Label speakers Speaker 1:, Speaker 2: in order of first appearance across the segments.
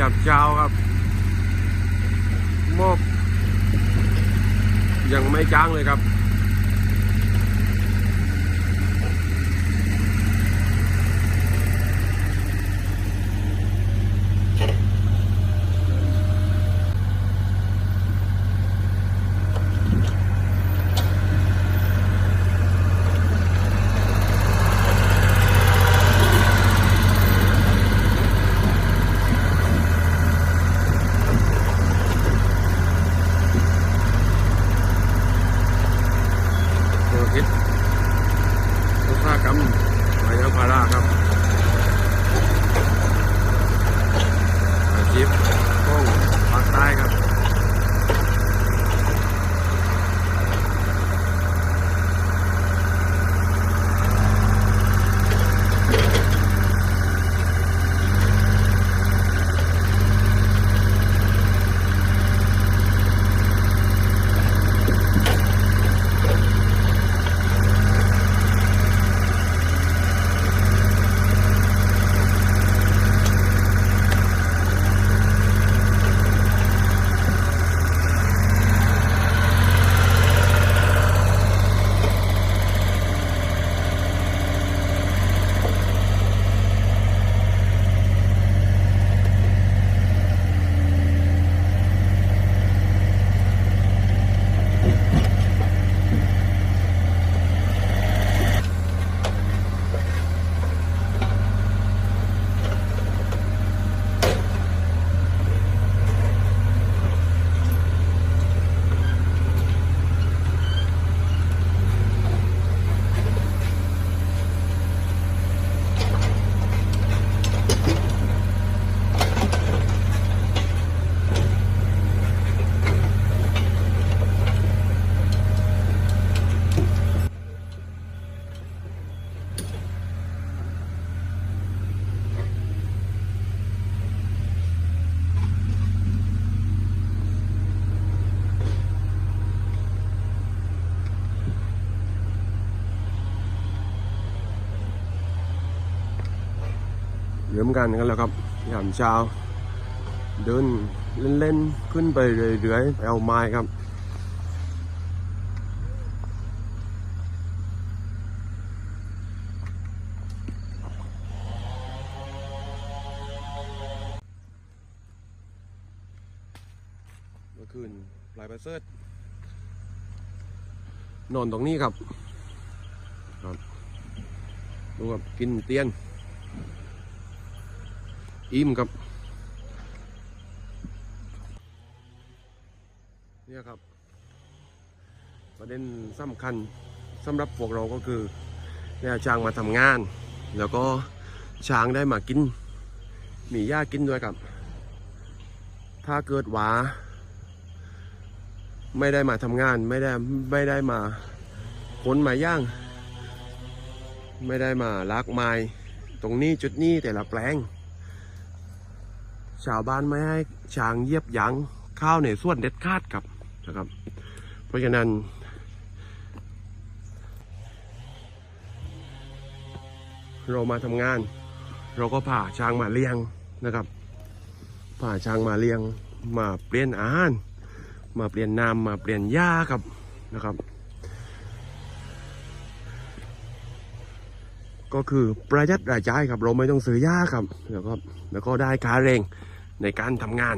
Speaker 1: หยาบเช้าครับมอบยังไม่จ้างเลยครับ ธุรกิจอุตสาหกรรมไม้ยางพาราครับอาชีพของภาคใต้ครับ เริ่มกันกันแล้วครับยามเช้า เดินเล่นๆขึ้นไปเรื่อยๆไปเอาไม้ครับเมื่อคืนลายประเสริฐนอนตรงนี้ครับ ครับ ดูครับ กินเตียน อิ่มครับเนี่ยครับ ประเด็นสำคัญสำหรับพวกเราก็คือเนี่ยช้างมาทำงาน แล้วก็ช้างได้มากิน มีหญ้ากินด้วยครับ ถ้าเกิดหวาไม่ได้มาทำงานไม่ได้ไม่ได้มาขนมาย่าง ไม่ได้มาลากไม้ตรงนี้จุดนี้แต่ละแปลง ชาวบ้านไม่ให้ช้างเยียบยั้งข้าวในส่วนเด็ดขาดครับนะครับ เพราะฉะนั้น เรามาทำงาน เราก็พาช้างมาเลี้ยงนะครับพาช้างมาเลี้ยง มาเปลี่ยนอาหาร มาเปลี่ยนน้ำมาเปลี่ยนหญ้าครับนะครับ ก็คือประหยัดรายจ่ายครับ เราไม่ต้องซื้อหญ้าครับแล้วก็แล้วก็ได้ค่าแรง ในการทำงาน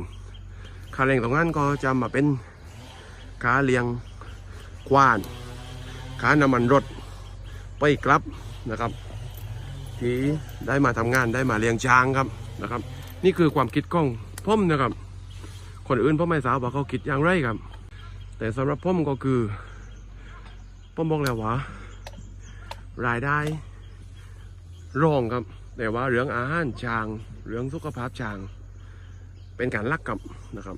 Speaker 1: ค่าแรงตรงนั้นก็จะมาเป็นค่าเลี้ยงควานค่าน้ำมันรถไปกลับนะครับที่ได้มาทำงานได้มาเลี้ยงช้างครับนะครับ นี่คือความคิดของผมนะครับ คนอื่นผมไม่ทราบว่าเขาคิดอย่างไรครับ แต่สำหรับผมก็คือผมบอกแล้วว่ารายได้รองครับ แต่ว่าเรื่องอาหารช้าง เรื่องสุขภาพช้าง เป็นการลักกับนะครับ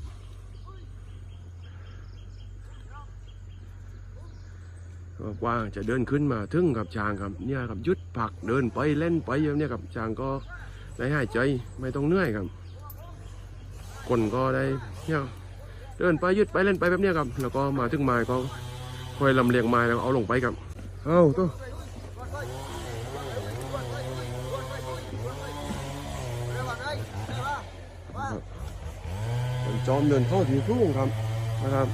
Speaker 1: กว่างจะเดินขึ้นมาถึงกับช้างครับเนี่ยครับยุดผักเดินไปเล่นไปแบบเนี้ยครับช้างก็ได้หายใจไม่ต้องเหนื่อยครับ คนก็ได้เนี่ยเดินไปยุดไปเล่นไปแบบเนี้ยครับ แล้วก็มาถึงไม้ก็คอยลำเลียงไม้แล้วเอาลงไปครับเอาตัว จอมเดินเข้าถีสูงครับนะครับ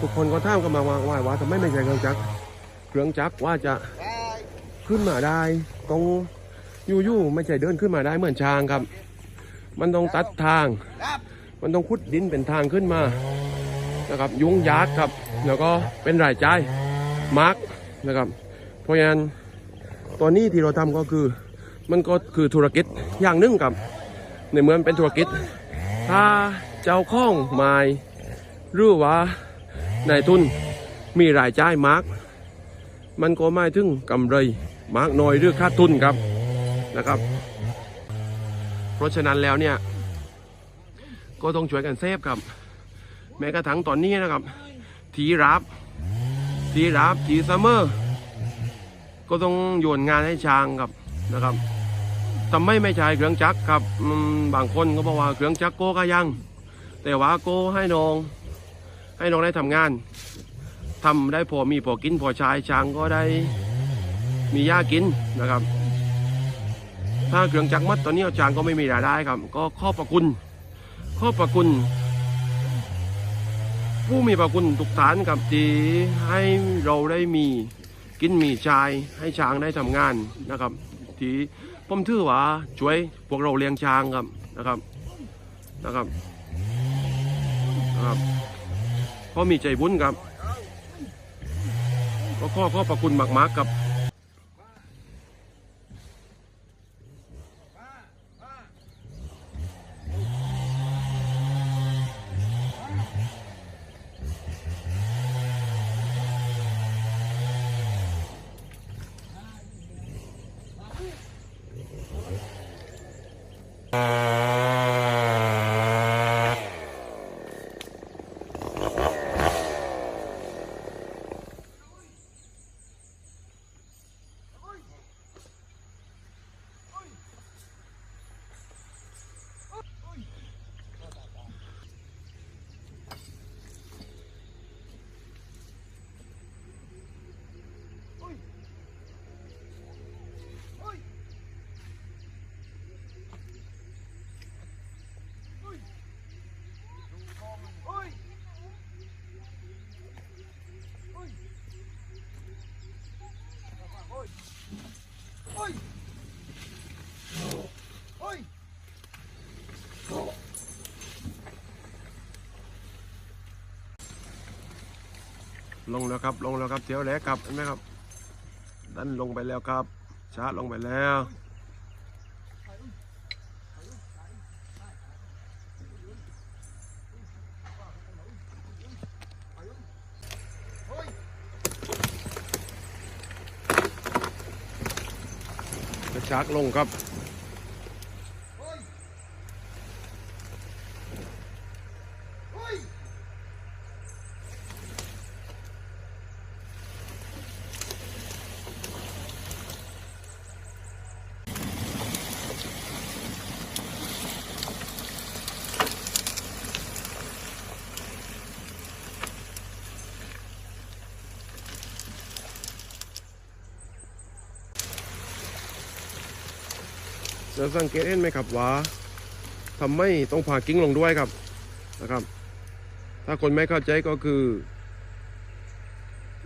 Speaker 1: ทุกคนก็ท่ามกันมาว่าว่าว่าทำไมไม่ใช่เครื่องจักรเครื่องจักรว่าจะขึ้นมาได้ตรงยู่ๆไม่ใช่เดินขึ้นมาได้เหมือนช้างครับ มันต้องตัดทาง มันต้องขุดดินเป็นทางขึ้นมานะครับ ยุ่งยากครับ แล้วก็เป็นรายจ่ายมาร์กนะครับ เพราะฉะนั้นตัวนี้ที่เราทำก็คือ มันก็คือธุรกิจอย่างหนึ่งครับ ในเมื่อมันเป็นธุรกิจ ถ้าเจ้าของไม้หรือว่านายทุนมีรายจ่ายมาก มันก็ไม่ถึงกำไรมากน้อยหรือค่าทุนครับนะครับ เพราะฉะนั้นแล้วเนี่ย ก็ต้องช่วยกันเซฟครับ แม้กระทั่งตอนนี้นะครับ ทีรับ ทีรับทีซัมเมอร์ ก็ต้องโยนงานให้ช้างครับนะครับ ทำไมไม่ใช้เครื่องจักรครับบางคนก็บอกว่าเครื่องจักรโกก็ยัง แต่ว่าโกให้น้อง ให้น้องได้ทำงานทำได้พอมีพอกินพอใช้ช้างก็ได้มีหญ้ากินนะครับ ถ้าเครื่องจักรมัดตอนนี้ช้างก็ไม่มีรายได้ครับ ก็ขอบประคุณขอบประคุณ ผู้มีประคุณทุกฐานกับที่ให้เราได้มีกินมีชายให้ช้างได้ทำงานนะครับที่ ผมถือว่าช่วยพวกเราเลี้ยงช้างครับนะครับนะครับนะครับเพราะมีใจบุญครับก็ข้อข้อประคุณมากๆครั บ ลงแล้วครับ ลงแล้วครับเที่ยวแรกครับเห็นไหมครับ ดันลงไปแล้วครับชาร์จลงไปแล้วชาร์จลงครับ จะสังเกตเห็นไหมครับว่าทำไมต้องผ่ากิ้งลงด้วยครับนะครับ ถ้าคนไม่เข้าใจก็คือ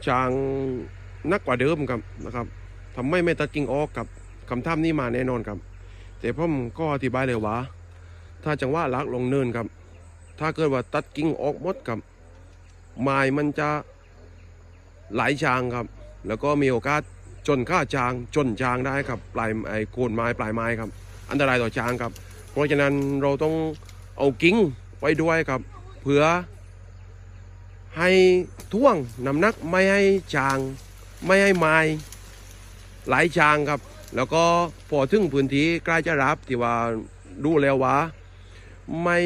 Speaker 1: จางนักกว่าเดิมครับนะครับทำไมไม่ตัดกิ้งออกกับคำถามนี้มาแน่นอนครับแต่ผมก็อธิบายเลยว่า ถ้าจังหวะลักลงเนินครับ ถ้าเกิดว่าตัดกิ้งออกหมดครับไม้มันจะหลจางครับ แล้วก็มีโอกาส จนข้าจางจนจางได้ครับปลายไอ้โคนไม้ปลายไม้ครับ อันตรายต่อจางครับ เพราะฉะนั้นเราต้องเอากิ้งไปด้วยครับเพื่อให้ท่วงน้ำหนักไม่ให้จาง ไม่ให้ไม้ไหลจางครับ แล้วก็พอถึงพื้นที่ใกล้จะรับที่ว่าดูแล้วว่าไม่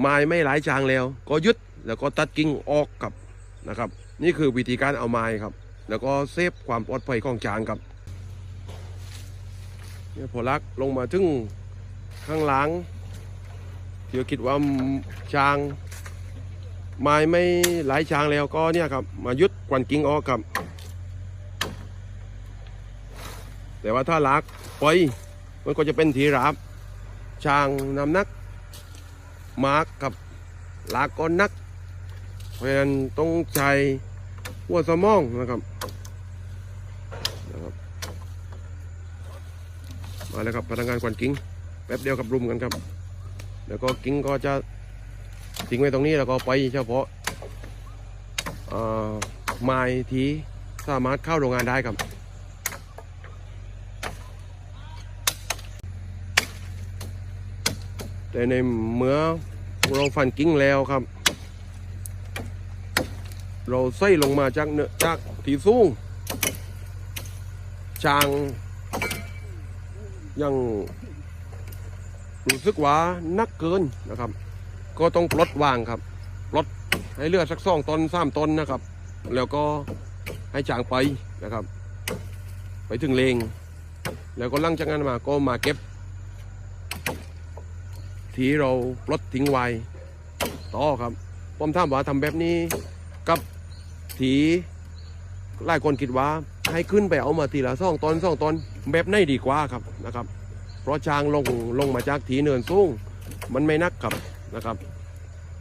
Speaker 1: ไม้ไม่ไหลจางแล้ว ก็ยึดแล้วก็ตัดกิ่งออกครับนะครับ นี่คือวิธีการเอาไม้ครับ แล้วก็เซฟความปลอดภัยของช้างครับเนี่ยพอลักลงมาถึงข้างหลังที่คิดว่าช้างไม้ไม่หลายช้างแล้วก็เนี่ยครับ มายึดกวนกิ่งออกครับ แต่ว่าถ้าลักไปมันก็จะเป็นทีราบช้างน้ำนักมาร์กกับลากก็นัก เพราะฉะนั้นต้องใช้หัวสมองนะครับ มาแล้วครับพนักงานควันกิ้งแป๊บเดียวกับรุมกันครับ แล้วก็กิ้งก็จะทิ้งไว้ตรงนี้แล้วก็ไปเฉพาะไม้ที่สามารถเข้าโรงงานได้ครับแต่ในเมื่อเราฟันกิ้งแล้วครับ เราใส่ลงมาจากเนื้อจากที่สูงจาง ยังรู้สึกว่านักเกินนะครับ ก็ต้องปลดวางครับปลดให้เลือดสักสองตนสามตนนะครับ แล้วก็ให้จางไปนะครับ ไปถึงเลง แล้วก็ลังจากนั้นมาก็มาเก็บ ที่เราปลดทิ้งไว้ต่อครับผมถามว่าทำแบบนี้กับถีหลายคนคิดว่า ให้ขึ้นไปเอามาทีละสองตอนสองตอนแบบไหนดีกว่าครับนะครับ เพราะจางลงลงมาจากถีเนินสูงมันไม่นักครับนะครับ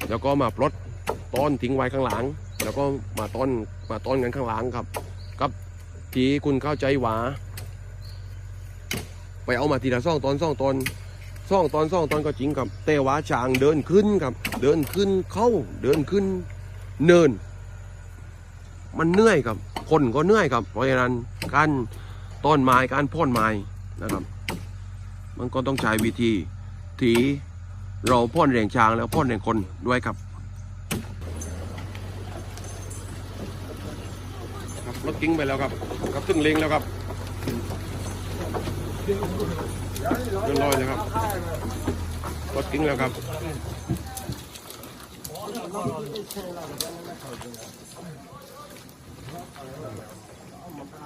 Speaker 1: แล้วก็มาปลดต้นทิ้งไว้ข้างหลัง แล้วก็มาต้นมาต้นกันข้างหลังครับกับทีคุณเข้าใจว่าไปเอามาทีละสองตอนสองตอนซ่องตอนซ่องตอนก็จริงครับ แต่ว่าช้างเดินขึ้นครับ เดินขึ้นเข้าเดินขึ้นเนิน มันเหนื่อยครับ คนก็เหนื่อยครับ เพราะฉะนั้นการต้นไม้การพ่นไม้นะครับ มันก็ต้องใช้วิธีที่เราพ่นแรงช้างแล้วพ่นแรงคนด้วยครับครับรถกิ้งไปแล้วครับครับถึงเลงแล้วครับเรียบร้อยแล้วครับรถกิ้งแล้วครับ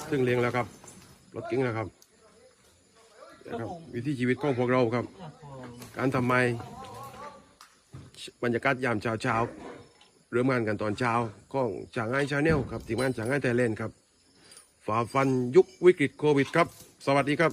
Speaker 1: ถึงเลี้ยงแล้วครับรถกิ้งแล้วครับนะครับ วิถีชีวิตของพวกเราครับ การทำไมบรรยากาศยามเช้าเช้าๆเริ่มงานกันตอนเช้าของจางไห้ชาแนลครับทีมงานจางไห้ไทยแลนด์ครับฝ่าฟันยุควิกฤตโควิดครับ สวัสดีครับ